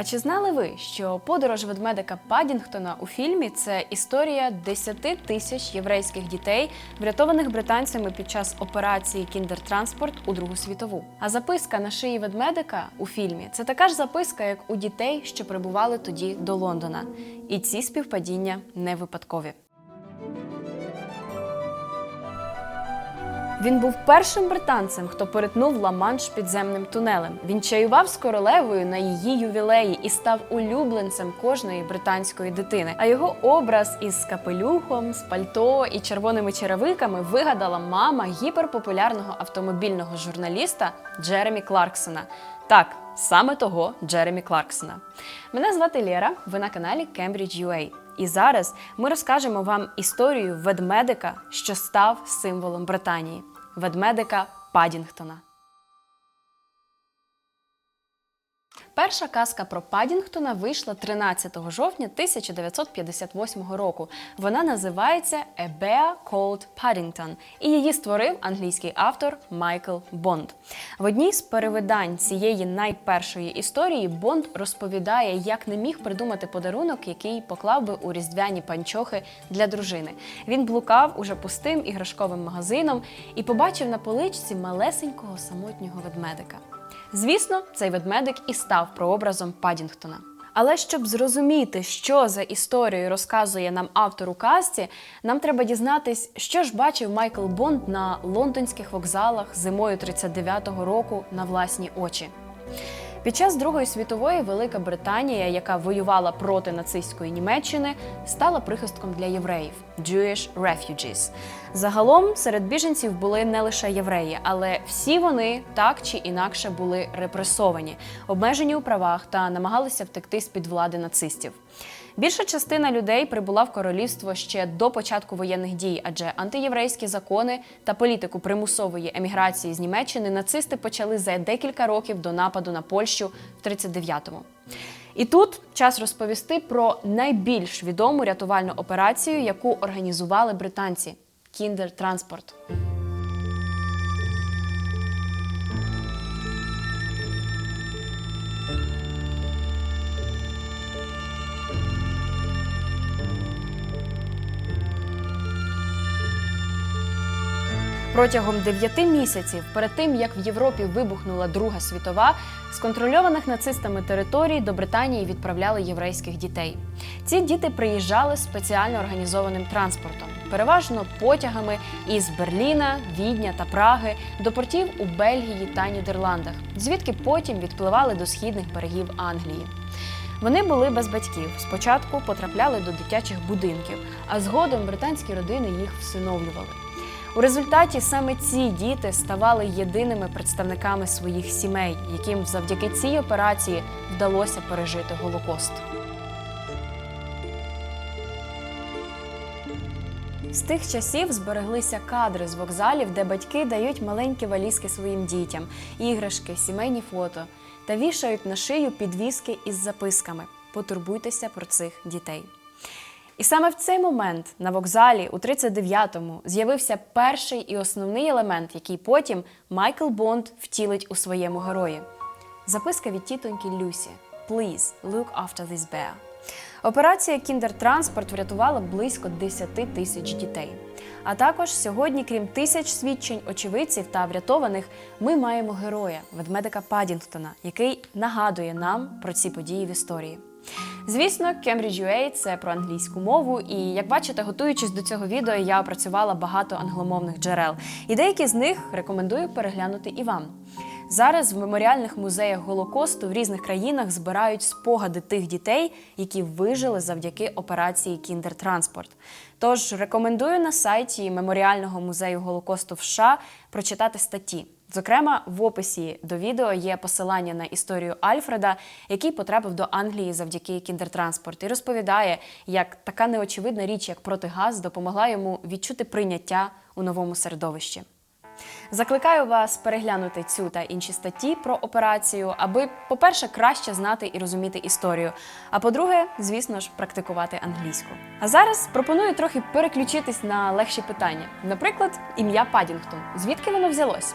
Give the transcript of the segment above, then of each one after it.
А чи знали ви, що подорож ведмедика Падінгтона у фільмі це історія 10 тисяч єврейських дітей, врятованих британцями під час операції Кіндертранспорт у Другу світову? А записка на шиї ведмедика у фільмі це така ж записка, як у дітей, що прибували тоді до Лондона. І ці співпадіння не випадкові. Він був першим британцем, хто перетнув Ла-Манш підземним тунелем. Він чаював з королевою на її ювілеї і став улюбленцем кожної британської дитини. А його образ із капелюхом, з пальто і червоними черевиками вигадала мама гіперпопулярного автомобільного журналіста Джеремі Кларксона. Так, саме того Джеремі Кларксона. Мене звати Лєра, ви на каналі Cambridge UA. І зараз ми розкажемо вам історію ведмедика, що став символом Британії ведмедика Падінгтона. Перша казка про Падінгтона вийшла 13 жовтня 1958 року. Вона називається A Bear Called Paddington, і її створив англійський автор Майкл Бонд. В одній з перевидань цієї найпершої історії Бонд розповідає, як не міг придумати подарунок, який поклав би у різдвяні панчохи для дружини. Він блукав уже пустим іграшковим магазином і побачив на поличці малесенького самотнього ведмедика. Звісно, цей ведмедик і став прообразом Падінгтона. Але щоб зрозуміти, що за історією розказує нам автор у казці, нам треба дізнатись, що ж бачив Майкл Бонд на лондонських вокзалах зимою 39-го року на власні очі. Під час Другої світової Велика Британія, яка воювала проти нацистської Німеччини, стала прихистком для євреїв Jewish refugees. Загалом серед біженців були не лише євреї, але всі вони так чи інакше були репресовані, обмежені у правах та намагалися втекти з під влади нацистів. Більша частина людей прибула в королівство ще до початку воєнних дій, адже антиєврейські закони та політику примусової еміграції з Німеччини нацисти почали за декілька років до нападу на Польщу в 39-му. І тут час розповісти про найбільш відому рятувальну операцію, яку організували британці Кіндер-транспорт. Протягом дев'яти місяців, перед тим як в Європі вибухнула Друга світова, з контрольованих нацистами територій до Британії відправляли єврейських дітей. Ці діти приїжджали спеціально організованим транспортом, переважно потягами із Берліна, Відня та Праги до портів у Бельгії та Нідерландах, звідки потім відпливали до східних берегів Англії. Вони були без батьків. Спочатку потрапляли до дитячих будинків, а згодом британські родини їх всиновлювали. У результаті саме ці діти ставали єдиними представниками своїх сімей, яким завдяки цій операції вдалося пережити Голокост. З тих часів збереглися кадри з вокзалів, де батьки дають маленькі валізки своїм дітям, іграшки, сімейні фото та вішають на шию підвіски із записками Потурбуйтеся про цих дітей. І саме в цей момент на вокзалі у 39-му з'явився перший і основний елемент, який потім Майкл Бонд втілить у своєму герої. Записка від тітоньки Люсі Please look after this bear. Операція Кіндертранспорт врятувала близько 10 тисяч дітей. А також сьогодні, крім тисяч свідчень очевидців та врятованих, ми маємо героя ведмедика Падінгтона, який нагадує нам про ці події в історії. Звісно, Cambridge UA – це про англійську мову, і як бачите, готуючись до цього відео, я опрацювала багато англомовних джерел, і деякі з них рекомендую переглянути і вам. Зараз в меморіальних музеях Голокосту в різних країнах збирають спогади тих дітей, які вижили завдяки операції Кіндертранспорт. Тож рекомендую на сайті Меморіального музею Голокосту в США прочитати статті. Зокрема, в описі до відео є посилання на історію Альфреда, який потрапив до Англії завдяки кіндертранспорт, і розповідає, як така неочевидна річ, як протигаз, допомогла йому відчути прийняття у новому середовищі. Закликаю вас переглянути цю та інші статті про операцію, аби, по-перше, краще знати і розуміти історію. А по-друге, звісно ж, практикувати англійську. А зараз пропоную трохи переключитись на легші питання. Наприклад, ім'я Падінгтон. Звідки воно взялось?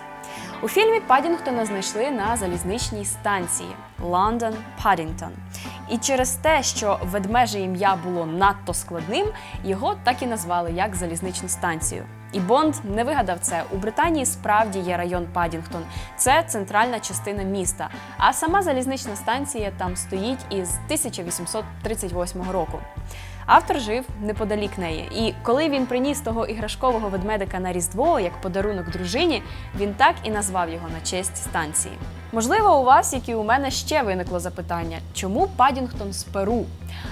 У фільмі Падінгтона знайшли на залізничній станції Лондон Падінгтон. І через те, що ведмеже ім'я було надто складним, його так і назвали як залізничну станцію. І Бонд не вигадав це. У Британії справді є район Падінгтон. Це центральна частина міста. А сама залізнична станція там стоїть із 1838 року. Автор жив неподалік неї, і коли він приніс того іграшкового ведмедика на Різдво як подарунок дружині, він так і назвав його на честь станції. Можливо, у вас, як і у мене, ще виникло запитання, чому Падінгтон з Перу?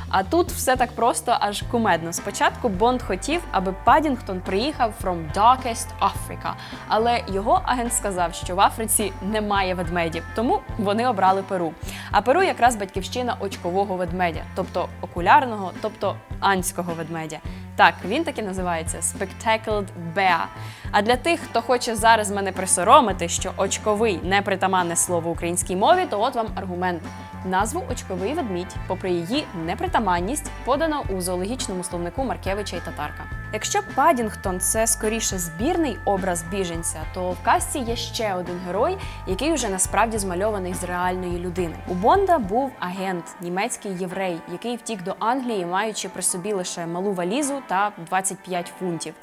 А тут все так просто, аж кумедно. Спочатку Бонд хотів, аби Падінгтон приїхав from darkest Africa, але його агент сказав, що в Африці немає ведмедів, тому вони обрали Перу. А Перу якраз батьківщина очкового ведмедя, тобто окулярного, тобто анського ведмедя. Так, він таки називається Spectacled Bear. А для тих, хто хоче зараз мене присоромити, що очковий непритаманне слово українській мові, то от вам аргумент. Назву очковий ведмідь, попри її непритаманність, подано у зоологічному словнику Маркевича і Татарка. Якщо Падінгтон це скоріше збірний образ біженця, то в казці є ще один герой, який вже насправді змальований з реальної людини. У Бонда був агент, німецький єврей, який втік до Англії, маючи при собі лише малу валізу та 25 фунтів.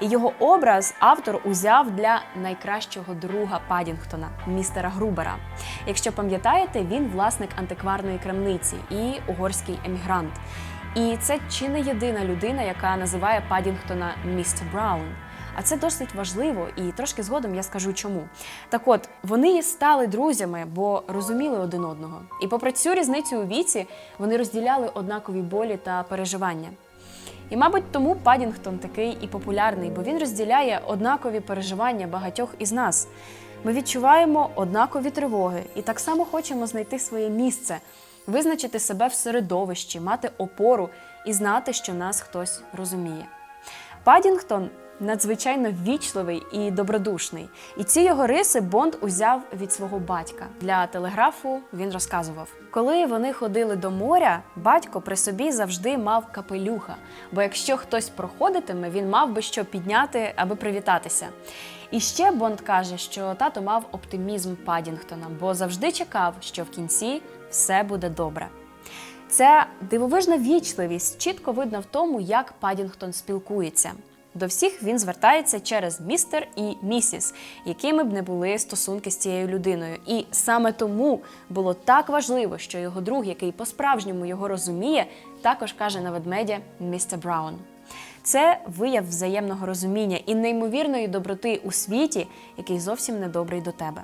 І його образ автор узяв для найкращого друга Падінгтона, містера Грубера. Якщо пам'ятаєте, він власник антикварної крамниці і угорський емігрант. І це чи не єдина людина, яка називає Падінгтона містер Браун. А це досить важливо, і трошки згодом я скажу чому. Так от вони стали друзями, бо розуміли один одного. І попри цю різницю у віці, вони розділяли однакові болі та переживання. І, мабуть, тому Падінгтон такий і популярний, бо він розділяє однакові переживання багатьох із нас. Ми відчуваємо однакові тривоги і так само хочемо знайти своє місце, визначити себе в середовищі, мати опору і знати, що нас хтось розуміє. Падінгтон надзвичайно ввічливий і добродушний. І ці його риси Бонд узяв від свого батька. Для телеграфу він розказував: коли вони ходили до моря, батько при собі завжди мав капелюха. Бо якщо хтось проходитиме, він мав би що підняти, аби привітатися. І ще Бонд каже, що тато мав оптимізм Падінгтона, бо завжди чекав, що в кінці все буде добре. Ця дивовижна вічливість чітко видно в тому, як Падінгтон спілкується. До всіх він звертається через містер і місіс, якими б не були стосунки з цією людиною. І саме тому було так важливо, що його друг, який по-справжньому його розуміє, також каже на ведмедя містер Браун. Це вияв взаємного розуміння і неймовірної доброти у світі, який зовсім не добрий до тебе.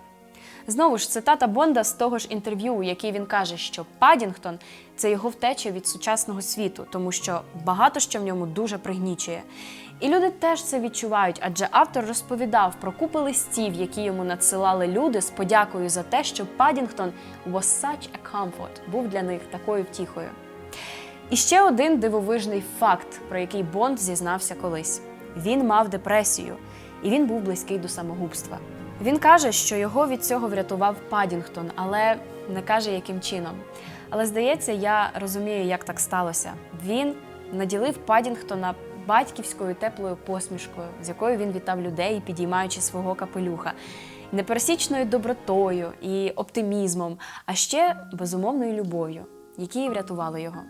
Знову ж цитата Бонда з того ж інтерв'ю, у якій він каже, що Падінгтон це його втеча від сучасного світу, тому що багато що в ньому дуже пригнічує. І люди теж це відчувають, адже автор розповідав про купи листів, які йому надсилали люди з подякою за те, що Падінгтон was such a comfort, був для них такою втіхою. І ще один дивовижний факт, про який Бонд зізнався колись: він мав депресію, і він був близький до самогубства. Він каже, що його від цього врятував Падінгтон, але не каже, яким чином. Але здається, я розумію, як так сталося. Він наділив Падінгтона батьківською теплою посмішкою, з якою він вітав людей, підіймаючи свого капелюха, непересічною добротою і оптимізмом, а ще безумовною любов'ю, які врятували його.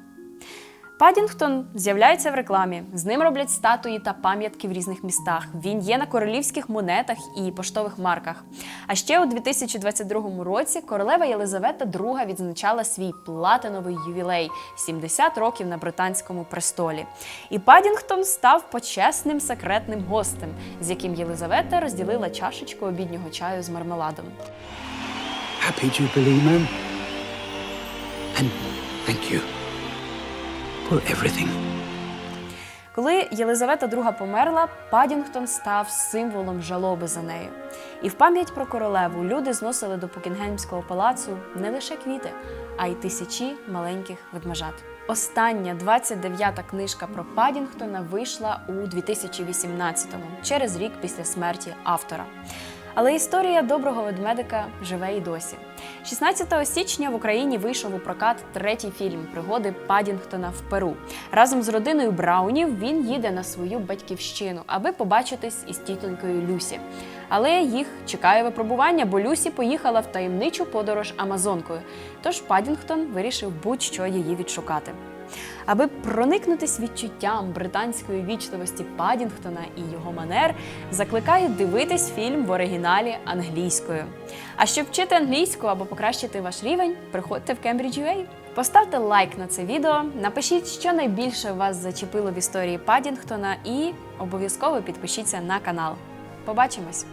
Падінгтон з'являється в рекламі. З ним роблять статуї та пам'ятки в різних містах. Він є на королівських монетах і поштових марках. А ще у 2022 році королева Єлизавета II відзначала свій платиновий ювілей 70 років на британському престолі. І Падінгтон став почесним секретним гостем, з яким Єлизавета розділила чашечку обіднього чаю з мармеладом. Happy Jubilee, ma'am. And thank you everything. Коли Єлизавета II померла, Падінгтон став символом жалоби за нею. І в пам'ять про королеву люди зносили до Букінгемського палацу не лише квіти, а й тисячі маленьких ведмежат. Остання 29-та книжка про Падінгтона вийшла у 2018-му, через рік після смерті автора. Але історія доброго ведмедика живе і досі. 16 січня в Україні вийшов у прокат третій фільм Пригоди Падінгтона в Перу. Разом з родиною Браунів він їде на свою батьківщину, аби побачитись із тітонькою Люсі. Але їх чекає випробування, бо Люсі поїхала в таємничу подорож Амазонкою. Тож Падінгтон вирішив будь-що її відшукати. Аби проникнутись відчуттям британської вічливості Падінгтона і його манер, закликаю дивитись фільм в оригіналі англійською. А щоб вчити англійську або покращити ваш рівень, приходьте в Cambridge.ua. Поставте лайк на це відео, напишіть, що найбільше вас зачепило в історії Падінгтона, і обов'язково підпишіться на канал. Побачимось!